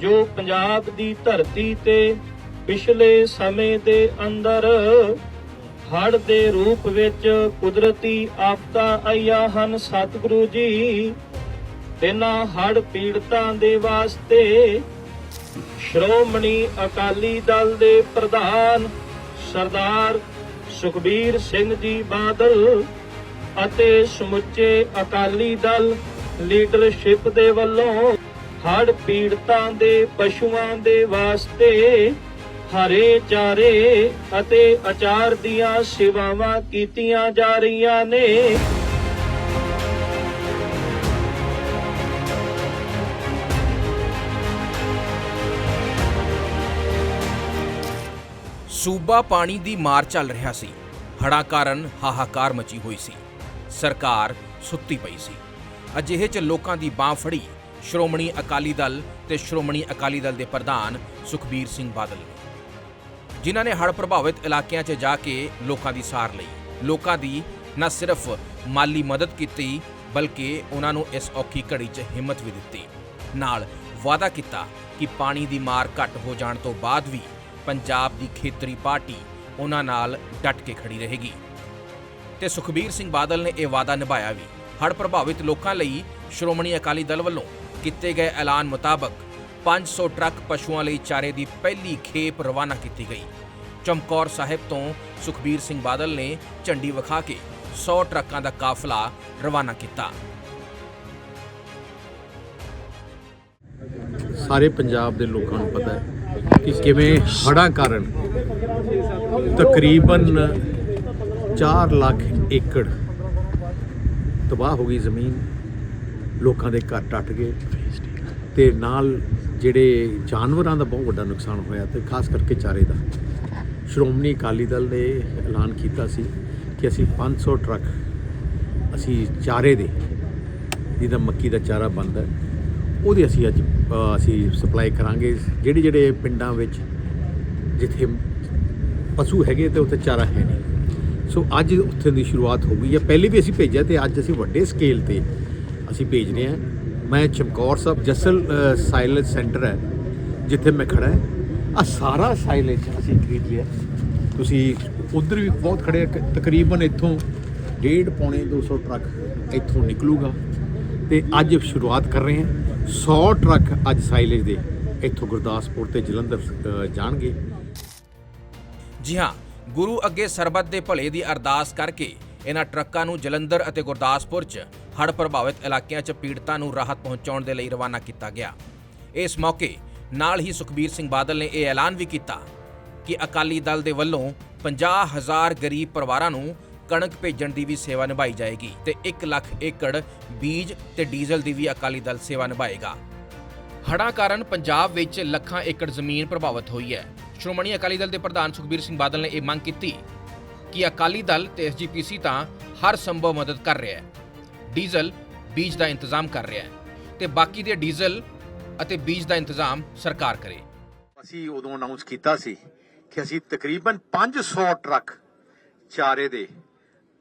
ਜੋ ਪੰਜਾਬ ਦੀ ਧਰਤੀ ਤੇ ਪਿਛਲੇ ਸਮੇਂ ਦੇ ਅੰਦਰ ਹੜ੍ਹ ਦੇ ਰੂਪ ਵਿੱਚ ਕੁਦਰਤੀ ਆਫਤਾਂ ਆਈਆਂ ਹਨ, ਸਤਿਗੁਰੂ ਜੀ। ਇਹਨਾਂ ਹੜ੍ਹ ਪੀੜਤਾਂ ਦੇ ਵਾਸਤੇ ਸ਼੍ਰੋਮਣੀ ਅਕਾਲੀ ਦਲ ਦੇ ਪ੍ਰਧਾਨ ਸਰਦਾਰ ਸੁਖਬੀਰ ਸਿੰਘ ਜੀ ਬਾਦਲ ਅਤੇ ਸਮੁੱਚੇ ਅਕਾਲੀ ਦਲ ਲੀਡਰਸ਼ਿਪ ਦੇ ਵੱਲੋਂ ਹੜ ਪੀੜਤਾਂ ਦੇ ਪਸ਼ੂਆਂ ਦੇ ਵਾਸਤੇ ਹਰੇ ਚਾਰੇ ਅਤੇ ਅਚਾਰ ਦੀਆਂ ਸੇਵਾਵਾਂ ਕੀਤੀਆਂ ਜਾ ਰਹੀਆਂ ਨੇ। ਸੂਬਾ ਪਾਣੀ ਦੀ ਮਾਰ ਚੱਲ ਰਿਹਾ ਸੀ। ਹੜ੍ਹਾਂ ਕਾਰਨ ਹਾਹਾਕਾਰ ਮਚੀ ਹੋਈ ਸੀ। ਸਰਕਾਰ ਸੁੱਤੀ ਪਈ ਸੀ। ਅਜਿਹੇ ਚ ਲੋਕਾਂ ਦੀ ਬਾਹ ਫੜੀ। ਸ਼੍ਰੋਮਣੀ ਅਕਾਲੀ ਦਲ ਤੇ ਸ਼੍ਰੋਮਣੀ ਅਕਾਲੀ ਦਲ ਦੇ ਪ੍ਰਧਾਨ ਸੁਖਬੀਰ ਸਿੰਘ ਬਾਦਲ। ਨੇ ਜਿਨ੍ਹਾਂ ਨੇ ਹੜ੍ਹ ਪ੍ਰਭਾਵਿਤ ਇਲਾਕਿਆਂ 'ਚ ਜਾ ਕੇ ਲੋਕਾਂ ਦੀ ਸਾਰ ਲਈ। ਲੋਕਾਂ ਦੀ ਨਾ ਸਿਰਫ ਮਾਲੀ ਮਦਦ ਕੀਤੀ, ਬਲਕਿ ਉਹਨਾਂ ਨੂੰ ਇਸ ਔਖੀ ਘੜੀ 'ਚ ਹਿੰਮਤ ਵੀ ਦਿੱਤੀ। ਨਾਲ ਵਾਅਦਾ ਕੀਤਾ ਕਿ ਪਾਣੀ ਦੀ ਮਾਰ ਘੱਟ ਹੋ ਜਾਣ ਤੋਂ ਬਾਅਦ ਵੀ ਪੰਜਾਬ ਦੀ ਖੇਤਰੀ ਪਾਰਟੀ ਉਹਨਾਂ ਨਾਲ ਡਟ ਕੇ ਖੜੀ ਰਹੇਗੀ। ਤੇ ਸੁਖਬੀਰ ਸਿੰਘ ਬਾਦਲ ਨੇ ਇਹ ਵਾਅਦਾ ਨਿਭਾਇਆ ਵੀ, ਹੜ੍ਹ ਪ੍ਰਭਾਵਿਤ ਲੋਕਾਂ ਲਈ ਸ਼੍ਰੋਮਣੀ ਅਕਾਲੀ ਦਲ ਵੱਲੋਂ ਕੀਤੇ ਗਏ ਐਲਾਨ ਮੁਤਾਬਕ 500 ਟਰੱਕ ਪਸ਼ੂਆਂ ਲਈ ਚਾਰੇ ਦੀ ਪਹਿਲੀ ਖੇਪ ਰਵਾਨਾ ਕੀਤੀ ਗਈ। ਚਮਕੌਰ ਸਾਹਿਬ ਤੋਂ ਸੁਖਬੀਰ ਸਿੰਘ ਬਾਦਲ ਨੇ ਝੰਡੀ ਵਿਖਾ ਕੇ 100 ਟਰੱਕਾਂ ਦਾ ਕਾਫਲਾ ਰਵਾਨਾ ਕੀਤਾ। ਸਾਰੇ ਪੰਜਾਬ ਦੇ ਲੋਕਾਂ ਨੂੰ ਪਤਾ ਹੈ ਕਿ ਕਿਵੇਂ ਹੜ੍ਹਾਂ ਕਾਰਨ ਤਕਰੀਬਨ 4 ਲੱਖ ਏਕੜ ਤਬਾਹ ਹੋ ਗਈ ਜ਼ਮੀਨ। ਲੋਕਾਂ ਦੇ ਘਰ ਟੱਟ ਗਏ। ਤੇ ਨਾਲ ਜਿਹੜੇ ਜਾਨਵਰਾਂ ਦਾ ਬਹੁਤ ਵੱਡਾ ਨੁਕਸਾਨ ਹੋਇਆ ਤੇ ਖਾਸ ਕਰਕੇ ਚਾਰੇ ਦਾ। ਸ਼੍ਰੋਮਣੀ ਅਕਾਲੀ ਦਲ ਨੇ ਐਲਾਨ ਕੀਤਾ ਸੀ ਕਿ ਅਸੀਂ 500 ਟਰੱਕ ਅਸੀਂ ਚਾਰੇ ਦੇ ਜਿਹਦਾ ਮੱਕੀ ਦਾ ਚਾਰਾ ਬਣਦਾ ਹੈ, ਉਹਦੀ ਅਸੀਂ ਅੱਜ ਅਸੀਂ ਸਪਲਾਈ ਕਰਾਂਗੇ। ਜਿਹੜੇ ਜਿਹੜੇ ਪਿੰਡਾਂ ਵਿੱਚ ਜਿੱਥੇ ਪਸ਼ੂ ਹੈਗੇ ਤੇ ਉੱਥੇ ਚਾਰਾ ਹੈ ਨਹੀਂ। ਸੋ ਅੱਜ ਉੱਥੇ ਦੀ ਸ਼ੁਰੂਆਤ ਹੋ ਗਈ ਹੈ। ਪਹਿਲੇ ਵੀ ਅਸੀਂ ਭੇਜਿਆ ਤੇ ਅੱਜ ਅਸੀਂ ਵੱਡੇ ਸਕੇਲ ਤੇ ਅਸੀਂ ਭੇਜ ਰਹੇ ਹਾਂ। ਮੈਂ ਚਮਕੌਰ ਸਾਹਿਬ ਜਸਲ ਸਾਇਲੈਂਸ ਸੈਂਟਰ ਹੈ, ਜਿੱਥੇ ਮੈਂ ਖੜਾ ਹੈ। ਆ ਸਾਰਾ ਸਾਇਲੈਂਸ ਅਸੀਂ ਖਰੀਦ ਲਿਆ। ਤੁਸੀਂ ਉਧਰ ਵੀ ਬਹੁਤ ਖੜੇ ਤਕਰੀਬਨ ਇੱਥੋਂ ਡੇਢ ਪੌਣੇ 200 ਟਰੱਕ ਇੱਥੋਂ ਨਿਕਲੂਗਾ। ਤੇ ਅੱਜ ਸ਼ੁਰੂਆਤ ਕਰ ਰਹੇ ਹਾਂ। 100 ਟਰੱਕ ਅੱਜ ਸਾਈਲੇਜ ਦੇ ਇੱਥੋਂ ਗੁਰਦਾਸਪੁਰ ਤੇ ਜਲੰਧਰ ਜਾਣਗੇ। ਜੀ ਹਾਂ, ਗੁਰੂ ਅੱਗੇ ਸਰਬੱਤ ਦੇ ਭਲੇ ਦੀ ਅਰਦਾਸ ਕਰਕੇ ਇਹਨਾਂ ਟਰੱਕਾਂ ਨੂੰ ਜਲੰਧਰ ਅਤੇ ਗੁਰਦਾਸਪੁਰ 'ਚ ਹੜ੍ਹ ਪ੍ਰਭਾਵਿਤ ਇਲਾਕਿਆਂ 'ਚ ਪੀੜਤਾਂ ਨੂੰ ਰਾਹਤ ਪਹੁੰਚਾਉਣ ਦੇ ਲਈ ਰਵਾਨਾ ਕੀਤਾ ਗਿਆ। ਇਸ ਮੌਕੇ ਨਾਲ ਹੀ ਸੁਖਬੀਰ ਸਿੰਘ ਬਾਦਲ ਨੇ ਇਹ ਐਲਾਨ ਵੀ ਕੀਤਾ ਕਿ ਅਕਾਲੀ ਦਲ ਦੇ ਵੱਲੋਂ 50000 ਗਰੀਬ ਪਰਿਵਾਰਾਂ ਨੂੰ ਕਣਕ ਭੇਜਣ ਦੀ ਵੀ ਸੇਵਾ ਨਿਭਾਈ ਜਾਏਗੀ ਤੇ 1 ਲੱਖ ਏਕੜ ਬੀਜ ਤੇ ਡੀਜ਼ਲ ਦੀ ਵੀ ਅਕਾਲੀ ਦਲ ਸੇਵਾ ਨਿਭਾਏਗਾ। ਹੜ੍ਹਾਂ ਕਾਰਨ ਪੰਜਾਬ ਵਿੱਚ ਲੱਖਾਂ ਏਕੜ ਜ਼ਮੀਨ ਪ੍ਰਭਾਵਿਤ ਹੋਈ ਹੈ। ਸ਼੍ਰੋਮਣੀ ਅਕਾਲੀ ਦਲ ਦੇ ਪ੍ਰਧਾਨ ਸੁਖਬੀਰ ਸਿੰਘ ਬਾਦਲ ਨੇ ਇਹ ਮੰਗ ਕੀਤੀ ਕਿ ਅਕਾਲੀ ਦਲ ਤੇ ਐਸਜੀਪੀਸੀ ਤਾਂ ਹਰ ਸੰਭਵ ਮਦਦ ਕਰ ਰਿਹਾ ਹੈ। ਡੀਜ਼ਲ, ਬੀਜ ਦਾ ਇੰਤਜ਼ਾਮ ਕਰ ਰਿਹਾ ਹੈ ਤੇ ਬਾਕੀ ਦੇ ਡੀਜ਼ਲ ਅਤੇ ਬੀਜ ਦਾ ਇੰਤਜ਼ਾਮ ਸਰਕਾਰ ਕਰੇ। ਅਸੀਂ ਉਦੋਂ ਅਨਾਉਂਸ ਕੀਤਾ ਸੀ ਕਿ ਅਸੀਂ ਤਕਰੀਬਨ 500 ਟਰੱਕ ਚਾਰੇ ਦੇ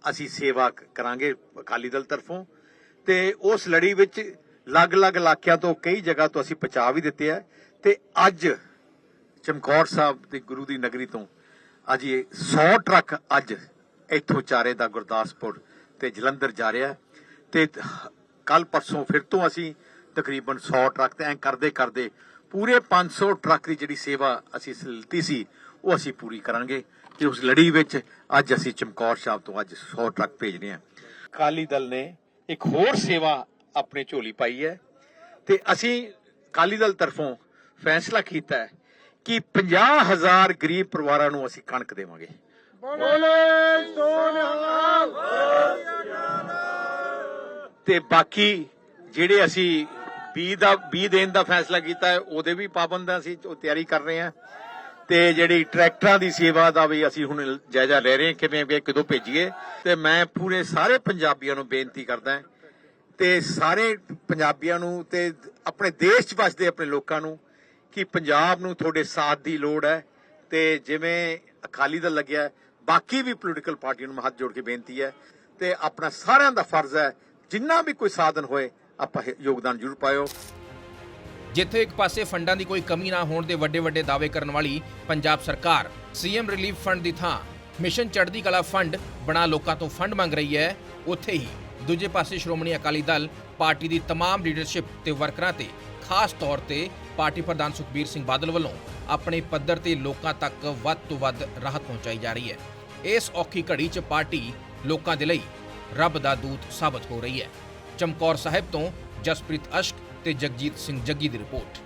ਅਸੀਂ ਸੇਵਾ ਕਰਾਂਗੇ ਅਕਾਲੀ ਦਲ ਤਰਫੋਂ ਤੇ ਉਸ ਲੜੀ ਵਿੱਚ ਅਲੱਗ-ਅਲੱਗ ਇਲਾਕਿਆਂ ਤੋਂ ਕਈ ਜਗ੍ਹਾ ਤੋਂ ਅਸੀਂ ਪਹੁੰਚਾ ਵੀ ਦਿੱਤੇ ਆ ਤੇ ਅੱਜ ਚਮਕੌਰ ਸਾਹਿਬ ਤੇ ਗੁਰੂ ਦੀ ਨਗਰੀ ਤੋਂ ਅੱਜ ਇਹ 100 ਟਰੱਕ ਅੱਜ ਇੱਥੋਂ ਚਾਰੇ ਦਾ ਗੁਰਦਾਸਪੁਰ ਤੇ ਜਲੰਧਰ ਜਾ ਰਿਹਾ ਹੈ। ਤੇ ਕੱਲ ਪਰਸੋਂ ਫਿਰ ਤੋਂ ਅਸੀਂ ਤਕਰੀਬਨ 100 ਟਰੱਕ ਤੇ ਐਂ ਕਰਦੇ ਕਰਦੇ ਪੂਰੇ 500 ਟਰੱਕ ਦੀ ਜਿਹੜੀ ਸੇਵਾ ਅਸੀਂ ਲਿੱਤੀ ਸੀ, ਉਹ ਅਸੀਂ ਪੂਰੀ ਕਰਾਂਗੇ ਤੇ ਉਸ ਲੜੀ ਵਿੱਚ ਅੱਜ ਅਸੀਂ ਚਮਕੌਰ ਸਾਹਿਬ ਤੋਂ ਅੱਜ 100 ਟਰੱਕ ਭੇਜਨੇ ਆ ਅਕਾਲੀ ਦਲ ਨੇ ਇੱਕ ਹੋਰ ਸੇਵਾ ਆਪਣੇ ਝੋਲੀ ਪਾਈ ਹੈ ਤੇ ਅਸੀਂ ਅਕਾਲੀ ਦਲ ਤਰਫੋਂ ਫੈਸਲਾ ਕੀਤਾ ਹੈ ਕਿ 50000 ਗਰੀਬ ਪਰਿਵਾਰਾਂ ਨੂੰ ਅਸੀਂ ਕਣਕ ਦੇਵਾਂਗੇ। ਤੇ ਬਾਕੀ ਜਿਹੜੇ ਅਸੀਂ ਬੀ ਦਾ ਬੀ ਦੇਣ ਦਾ ਫੈਸਲਾ ਕੀਤਾ ਹੈ ਉਹਦੇ ਵੀ ਪਾਬੰਦ ਅਸੀਂ ਉਹ ਤਿਆਰੀ ਕਰ ਰਹੇ ਹਾਂ। ਤੇ ਜਿਹੜੀ ਟਰੈਕਟਰਾਂ ਦੀ ਸੇਵਾ ਦਾ ਵੀ ਅਸੀਂ ਹੁਣ ਜਾਇਜ਼ਾ ਲੈ ਰਹੇ ਹਾਂ ਕਿਵੇਂ ਕਿ ਕਿਦੋਂ ਭੇਜੀਏ। ਤੇ ਮੈਂ ਪੂਰੇ ਸਾਰੇ ਪੰਜਾਬੀਆਂ ਨੂੰ ਬੇਨਤੀ ਕਰਦਾ ਤੇ ਸਾਰੇ ਪੰਜਾਬੀਆਂ ਨੂੰ ਤੇ ਆਪਣੇ ਦੇਸ਼ 'ਚ ਵਸਦੇ ਆਪਣੇ ਲੋਕਾਂ ਨੂੰ ਕਿ ਪੰਜਾਬ ਨੂੰ ਤੁਹਾਡੇ ਸਾਥ ਦੀ ਲੋੜ ਹੈ ਤੇ ਜਿਵੇਂ ਅਕਾਲੀ ਦਲ ਲੱਗਿਆ ਬਾਕੀ ਵੀ ਪੋਲੀਟੀਕਲ ਪਾਰਟੀਆਂ ਨੂੰ ਹੱਥ ਜੋੜ ਕੇ ਬੇਨਤੀ ਹੈ ਤੇ ਆਪਣਾ ਸਾਰਿਆਂ ਦਾ ਫਰਜ਼ ਹੈ, ਜਿੰਨਾ ਵੀ ਕੋਈ ਸਾਧਨ ਹੋਏ, ਆਪਾਂ ਯੋਗਦਾਨ ਜ਼ਰੂਰ ਪਾਇਓ। ਜਿੱਥੇ ਇੱਕ ਪਾਸੇ ਫੰਡਾਂ ਦੀ ਕੋਈ ਕਮੀ ਨਾ ਹੋਣ ਦੇ ਵੱਡੇ ਵੱਡੇ ਦਾਅਵੇ ਕਰਨ ਵਾਲੀ ਪੰਜਾਬ ਸਰਕਾਰ, ਸੀਐਮ ਰਿਲੀਫ ਫੰਡ ਦੀ ਥਾਂ, ਮਿਸ਼ਨ ਚੜ੍ਹਦੀ ਕਲਾ ਫੰਡ ਬਣਾ ਲੋਕਾਂ ਤੋਂ ਫੰਡ ਮੰਗ ਰਹੀ ਹੈ, ਉੱਥੇ ਹੀ। ਦੂਜੇ ਪਾਸੇ ਸ਼੍ਰੋਮਣੀ ਅਕਾਲੀ ਦਲ ਪਾਰਟੀ ਦੀ तमाम ਲੀਡਰਸ਼ਿਪ ਤੇ ਵਰਕਰਾਂ ਤੇ ਖਾਸ ਤੌਰ ਤੇ ਪਾਰਟੀ ਪ੍ਰਧਾਨ ਸੁਖਬੀਰ ਸਿੰਘ ਬਾਦਲ ਵੱਲੋਂ ਆਪਣੇ ਪੱਧਰ ਤੇ ਲੋਕਾਂ ਤੱਕ ਵੱਧ ਤੋਂ ਵੱਧ ਰਾਹਤ ਪਹੁੰਚਾਈ ਜਾ ਰਹੀ ਹੈ ਇਸ ਔਖੀ ਘੜੀ 'ਚ ਪਾਰਟੀ ਲੋਕਾਂ ਦੇ ਲਈ ਰੱਬ ਦਾ ਦੂਤ ਸਾਬਤ ਹੋ ਰਹੀ ਹੈ ਚਮਕੌਰ ਸਾਹਿਬ ਤੋਂ ਜਸਪ੍ਰੀਤ ਅਸ਼ਕ ਤੇ ਜਗਜੀਤ ਸਿੰਘ ਜੱਗੀ ਦੀ ਰਿਪੋਰਟ